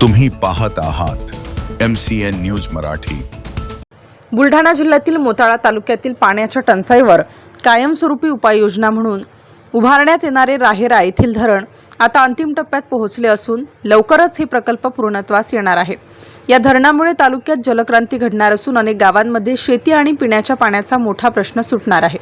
तुम्ही पाहत आहात M C N news Marathi. Buldhana जिल्ह्यातील मोताळा तालुक्यातील पाण्याच्या टंचाईवर कायमस्वरूपी उपाययोजना म्हणून उभारण्यात येणारे राहेरा येथील धरण आता अंतिम टप्प्यात पोहोचले असून लवकरच हे प्रकल्प पूर्णत्वास येणार आहे. या धरणामुळे तालुक्यात जलक्रांती घडणार असून अनेक गावांमध्ये शेती आणि पिण्याच्या पाण्याचा मोठा प्रश्न सुटणार आहे.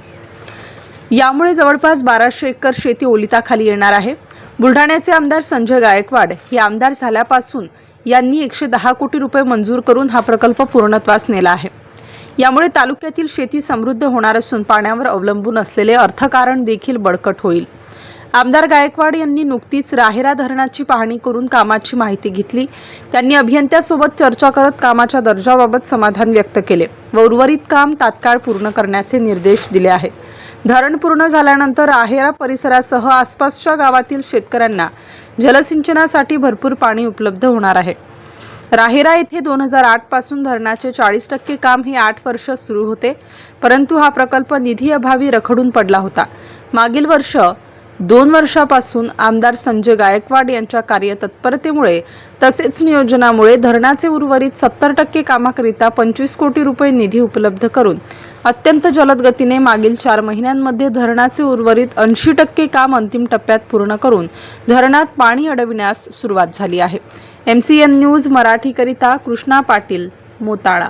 यामुळे जवळपास बाराशे एकर शेती ओलिताखाली येणार आहे. बुलढाण्याचे आमदार संजय गायकवाड हे आमदार झाल्यापासून यांनी एकशे दहा कोटी रुपये मंजूर करून हा प्रकल्प पूर्णत्वास नेला आहे. यामुळे तालुक्यातील शेती समृद्ध होणार असून पाण्यावर अवलंबून असलेले अर्थकारण देखील बळकट होईल. आमदार गायकवाड यांनी नुकतीच राहेरा धरणाची पाहणी करून कामाची माहिती घेतली. त्यांनी अभियंत्यासोबत चर्चा करत कामाच्या दर्जाबाबत समाधान व्यक्त केले व उर्वरित काम तात्काळ पूर्ण करण्याचे निर्देश दिले आहेत. धरण पूर्ण झाल्यानंतर राहेरा परिसरासह आसपासच्या गावातील शेतकऱ्यांना जलसिंचनासाठी भरपूर पाणी उपलब्ध होणार आहे. राहेरा येथे दोन हजार आठपासून धरणाचे चाळीस टक्के काम हे आठ वर्ष सुरू होते परंतु हा प्रकल्प निधी अभावी रखडून पडला होता. मागील वर्ष दोन वर्षापासून आमदार संजय गायकवाड यांच्या कार्यतत्परतेमुळे तसेच नियोजनामुळे धरणाचे उर्वरित सत्तर टक्के कामाकरिता पंचवीस कोटी रुपये निधी उपलब्ध करून अत्यंत जलद गतीने मागील चार महिन्यांमध्ये धरणाचे उर्वरित ऐंशी टक्के काम अंतिम टप्प्यात पूर्ण करून धरणात पाणी अडविण्यास सुरुवात झाली आहे. एम सी एन न्यूज मराठीकरिता कृष्णा पाटील मोताळा.